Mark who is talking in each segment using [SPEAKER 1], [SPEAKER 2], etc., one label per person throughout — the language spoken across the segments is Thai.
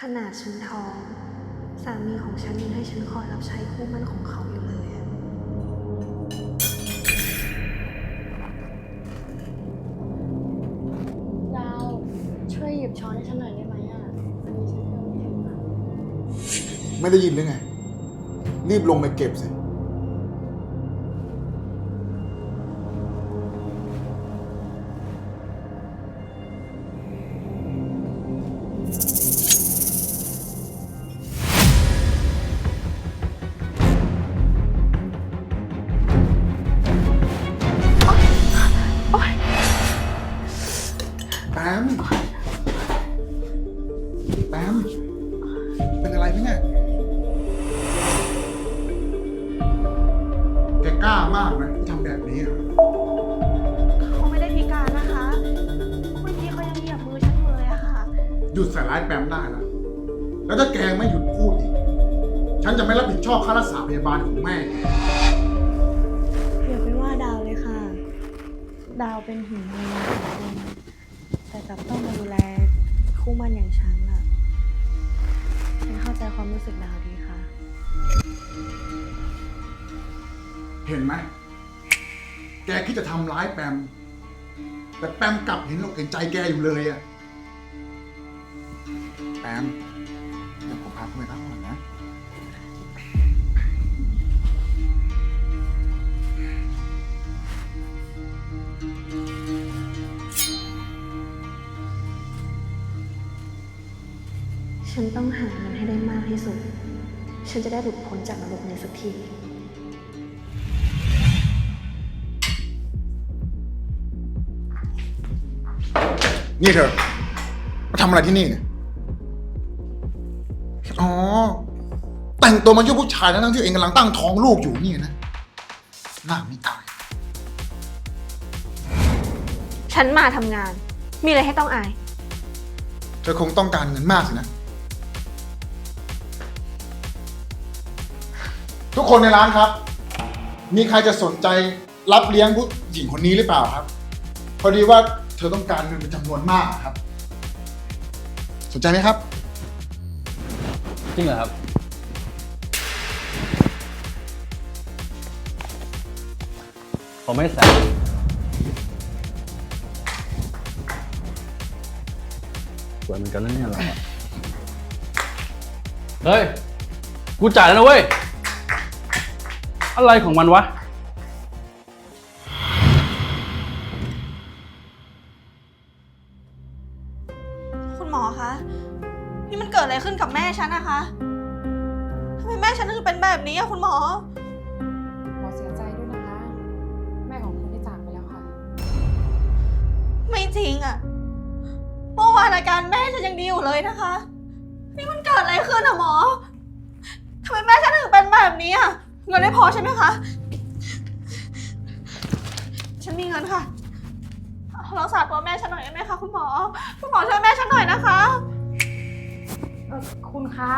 [SPEAKER 1] ขนาดฉันท้อง สามีของฉันยังให้ฉันคอยรับใช้คู่มั่นของเขาอยู่เลยอะ
[SPEAKER 2] ดาวช่วยหยิบช้อนให้ฉันหน่อยได้ไหมอะอันนี้ฉันเพิ่งไม่ถึงอะ
[SPEAKER 3] ไม่ได้ยินหรือไง รีบลงไปเก็บสิ แปมเป็นอะไรไหมเนี่ยแกกล้ามากนะที่ทำแบบนี้อะ
[SPEAKER 1] เขาไม่ได้พิการนะคะ เมื่อกี้เขายังเหยียบมือฉันอยู่เลยอะค่ะ
[SPEAKER 3] หยุดใส่ร้ายแปมได้แล้ว แล้วถ้าแกไม่หยุดพูดอีก ฉันจะไม่รับผิดชอบค่ารักษาพยาบาลของแม่แก
[SPEAKER 2] อย่าไปว่าดาวเลยค่ะ ดาวเป็นถึงภรรยาของคุณแต่กลับต้องมาดูแลคู่มั่นอย่างฉัน รู้สึกดาวดีค่ะ
[SPEAKER 3] เห็นไหม แกคิดจะทำร้ายแปม แต่แปมกลับเห็นอกเห็นใจแกอยู่เลยอะแปม เดี๋ยวผมพาคุณไปพักผ่อนนะ
[SPEAKER 1] ฉันต้องหาเงินให้ได้มาก ที่สุด ฉันจะได้หลุดพ้นจากระบบนี้สักที
[SPEAKER 3] นี่เธอมาทำอะไรที่นี่เนี่ยอ๋อ แต่งตัวมายุ่งผู้ชายทั้งๆที่ตัวเองกำลังตั้งท้องลูกอยู่นี่นะ หน้าไม่ตาย
[SPEAKER 1] ฉันมาทำงาน มีอะไรให้ต้องอาย
[SPEAKER 3] เธอคงต้องการเงินมากสินะ ทุกคนในร้านครับ มีใครจะสนใจรับเลี้ยงผู้หญิงคนนี้หรือเปล่าครับ พอดีว่าเธอต้องการเงินเป็นจำนวนมากครับ สนใจไหมครับ
[SPEAKER 4] จริงเหรอครับ ผมไม่แสนสวยเหมือนกันนะเนี่ยเราอะเฮ้ย กูจ่ายแล้วนะเว้ย อะไรของมันวะ
[SPEAKER 5] คุณหมอคะ นี่มันเกิดอะไรขึ้นกับแม่ฉันนะคะทำไมแม่ฉันถึงเป็นแบบนี้อะคุณหมอ
[SPEAKER 6] หมอเสียใจด้วยนะคะ แม่ของคุณได้จากไปแล้วค่ะ
[SPEAKER 5] ไม่จริงอะเมื่อวานอาการแม่ฉันยังดีอยู่เลยนะคะ นี่มันเกิดอะไรขึ้นอะหมอทำไมแม่ฉัน เงินไม่พอใช่ไหมคะ ฉันมีเงินค่ะ รักษาตัวแม่ฉันหน่อยได้ไหมคะคุณหมอ คุณหมอช่วยแม่ฉันหน่อยนะคะ
[SPEAKER 6] เอ่อคุณคะ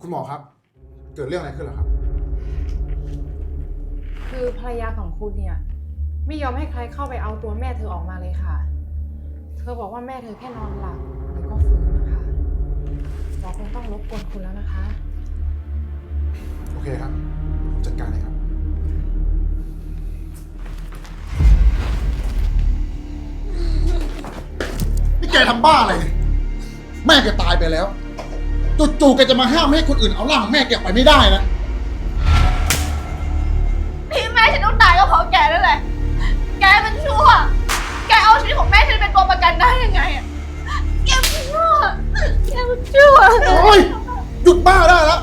[SPEAKER 3] คุณหมอครับ เกิดเรื่องอะไรขึ้นเหรอครับ
[SPEAKER 6] คือภรรยาของคุณเนี่ย ไม่ยอมให้ใครเข้าไปเอาตัวแม่เธอออกมาเลยค่ะ เธอบอกว่าแม่เธอแค่นอนหลับแล้วก็ฟื้นนะคะหมอคงต้องรบกวนคุณแล้วนะคะ
[SPEAKER 3] โอเคครับผมจัดการเลยครับ นี่แกทำบ้าอะไรเนี่ยแม่แกตายไปแล้ว จู่ๆแกจะมาห้ามไม่ให้คนอื่นเอาร่างแม่แกไปไม่ได้นะ
[SPEAKER 5] ที่แม่ฉันต้
[SPEAKER 3] องตายก็เพราะแก
[SPEAKER 5] นั่นแหละ แก
[SPEAKER 3] มันชั่ว แกเอาชีวิตขอ
[SPEAKER 5] งแม่ฉันเป็นตัวประ
[SPEAKER 3] กันได้ยังไงอะแกมั
[SPEAKER 5] นชั่ว แกมัน
[SPEAKER 2] ชั่ว โ
[SPEAKER 5] อ้ย
[SPEAKER 3] หยุดบ้าได้แล้ว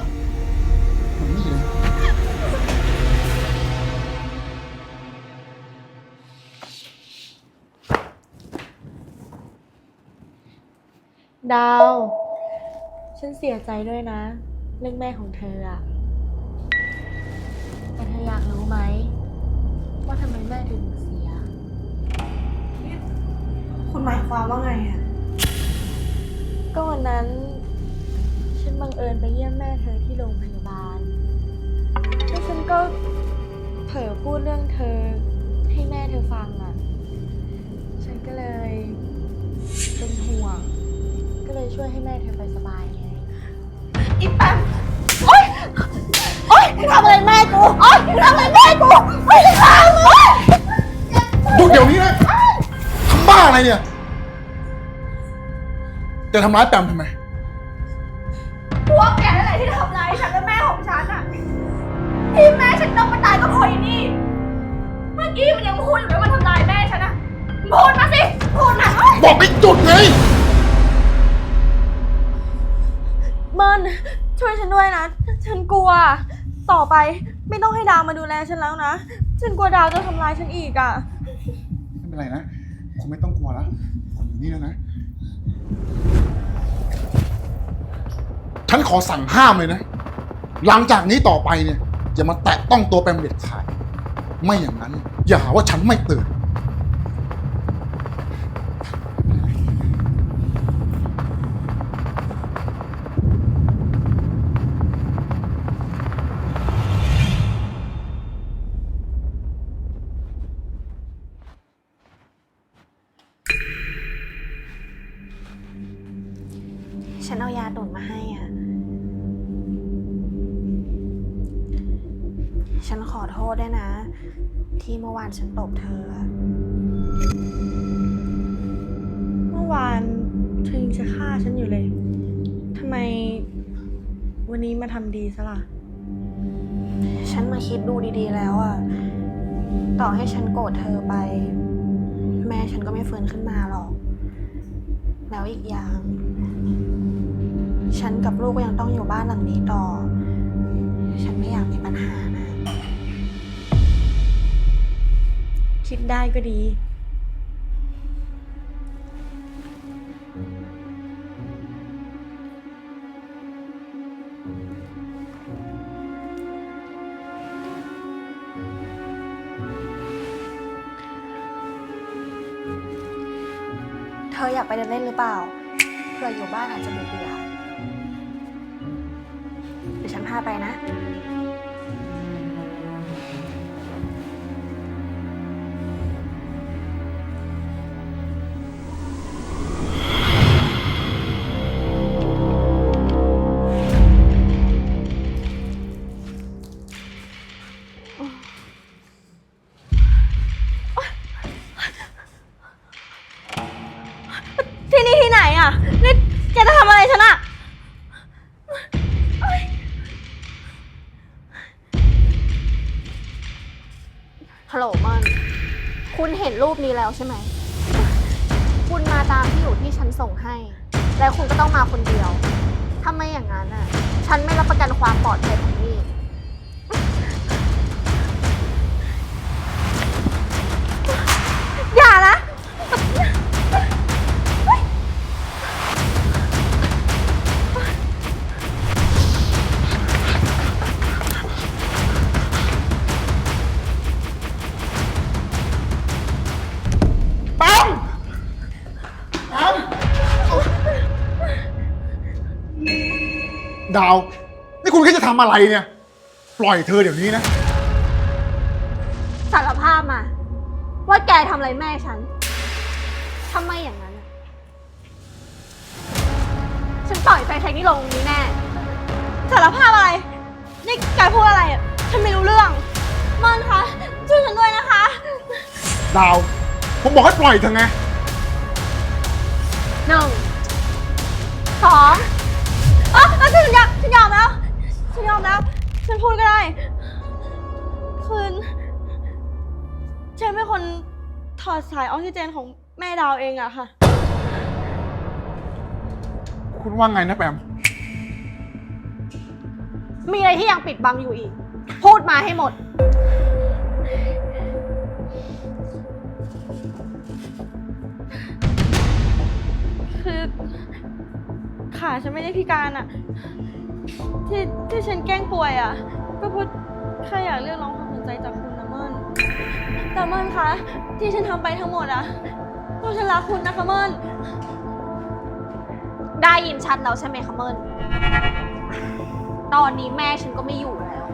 [SPEAKER 2] ดาว ฉันเสียใจด้วยนะ เรื่องแม่ของเธออะแต่เธออยากรู้ไหม ว่าทำไมแม่ถึงเสีย
[SPEAKER 1] คุณหมายความว่าไงอะ
[SPEAKER 2] ก็วันนั้น ฉันบังเอิญไปเยี่ยมแม่เธอที่โรงพยาบาล แล้วฉันก็เผลอพูดเรื่องเธอให้แม่เธอฟังอะฉันก็เลยเป็นห่วง ก็เลยช่วยให้แม่เธอไปสบายไง
[SPEAKER 5] อีแปมโอ๊ย โอ๊ยมึงทำอะไรแม่กู โอ๊ยมึงทำอะไรแม่กู ไม่ได้ทำเลย
[SPEAKER 3] หยุดเดี๋ยวนี้นะทำบ้าอะไรเนี่ยจะทำร้ายแปมทำไม
[SPEAKER 5] พวกแกนั่นแหละที่ทำร้ายฉันและแม่ของฉันอะที่แม่ฉันต้องมาตายก็เพราะไอ้นี่ เมื่อกี้มันยังพูดอยู่เลยว่าทำร้ายแม่ฉันอะพูดมาสิ พูดมาเอ้ย
[SPEAKER 3] บอกให้หยุดไง
[SPEAKER 2] วยฉันด้วยนะ ฉันกลัว ต่อไปไม่ต้องให้ดาวมาดูแลฉันแล้วนะ ฉันกลัวดาวจะทำร้ายฉันอีกอะ
[SPEAKER 3] ไม่เป็นไรนะ คุณไม่ต้องกลัวแล้วผมอยู่นี่แล้วนะ ฉันขอสั่งห้ามเลยนะ หลังจากนี้ต่อไปเนี่ยอย่ามาแตะต้องตัวแปมเด็ดขาด ไม่อย่างนั้น อย่าหาว่าฉันไม่เตือน
[SPEAKER 1] ฉันเอายาตุ่นมาให้อะ ฉันขอโทษด้วยนะ ที่เมื่อวานฉันตบเธอ
[SPEAKER 2] เมื่อวานเธอยังจะฆ่าฉันอยู่เลย ทำไมวันนี้มาทำดีซะล่ะ
[SPEAKER 1] ฉันมาคิดดูดีๆแล้วอะ ต่อให้ฉันโกรธเธอไป แม่ฉันก็ไม่ฟื้นขึ้นมาหรอก แล้วอีกอย่าง ฉันกับลูกก็ยังต้องอยู่บ้านหลังนี้ต่อ ฉันไม่อยากมีปัญหานะ
[SPEAKER 2] คิดได้ก็ดี
[SPEAKER 1] เธออยากไปเดินเล่นหรือเปล่า เผื่ออยู่บ้านอาจจะเบื่อ เบื่อเดี๋ยวฉันพาไปนะ
[SPEAKER 2] แล้
[SPEAKER 1] วใช่ไหม คุณมาตามที่อยู่ที่ฉันส่งให้ และคุณก็ต้องมาคนเดียว ถ้าไม่อย่างนั้นน่ะ ฉันไม่รับประกันความปลอดภัยของนี่
[SPEAKER 3] ดาว นี่คุณคิดจะทำอะไรเนี่ย ปล่อยเธอเดี๋ยวนี้นะ
[SPEAKER 1] สารภาพมา ว่าแกทำอะไรแม่ฉันทำไมอย่างนั้นน่ะฉันปล่อยไฟแทงนี่ลงตรงนี้แน่
[SPEAKER 2] สารภาพอะไร นี่แกพูดอะไรอะฉันไม่รู้เรื่องมอนคะช่วยฉันด้วยนะคะ
[SPEAKER 3] ดาว ผมบอกให้ปล่อยเธอไง
[SPEAKER 1] หนึ่งสอง
[SPEAKER 2] อ๋อแล้วฉันยอมฉันยอมแล้ว ฉันยอมแล้ว ฉันพูดก็ได้ คืน ฉันเป็นคนถอดสายออกซิเจนของแม่ดาวเองอะค่ะ
[SPEAKER 3] คุณว่าไงนะแปม
[SPEAKER 1] มีอะไรที่ยังปิดบังอยู่อีก พูดมาให้หมด่ะ
[SPEAKER 2] ฉันไม่ได้พิการอะที่ที่ฉันแกล้งป่วยอะก็เพราะแค่อยากเรียกร้องความสนใจจากคุณนะเมินแต่เมินคะที่ฉันทำไปทั้งหมดอะเพราะฉันรักคุณนะคะเมิน
[SPEAKER 1] ได้ยินชัดแล้วใช่ไหมคะเมินตอนนี้แม่ฉันก็ไม่อยู่แล้ว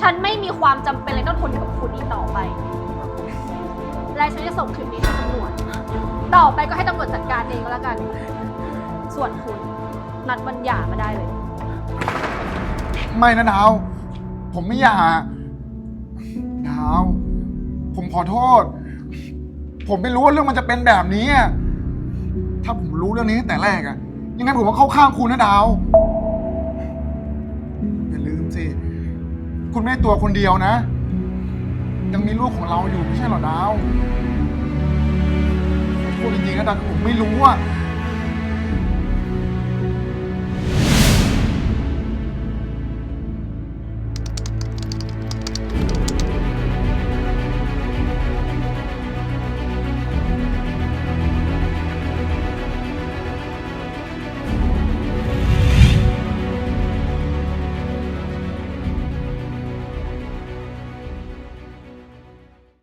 [SPEAKER 1] ฉันไม่มีความจำเป็นเลยต้องทนอยู่กับคุณอีกต่อไป และฉันจะส่งคลิปนี้ให้ตำรวจ ต่อไปก็ให้ตำรวจจัดการเองก็แล้วกัน ส่วนคุณ นัดวันหย่ามาได้เลย
[SPEAKER 3] ไม่นะดาว ผมไม่อยากดาว ผมขอโทษ ผมไม่รู้ว่าเรื่องมันจะเป็นแบบนี้อะถ้าผมรู้เรื่องนี้ตั้งแต่แรกอะยังไงผมก็เข้าข้างคุณนะดาว อย่าลืมสิ คุณไม่ได้ตัวคนเดียวนะ ยังมีลูกของเราอยู่ไม่ใช่เหรอดาวพูดจริงๆนะดาวผมไม่รู้อะ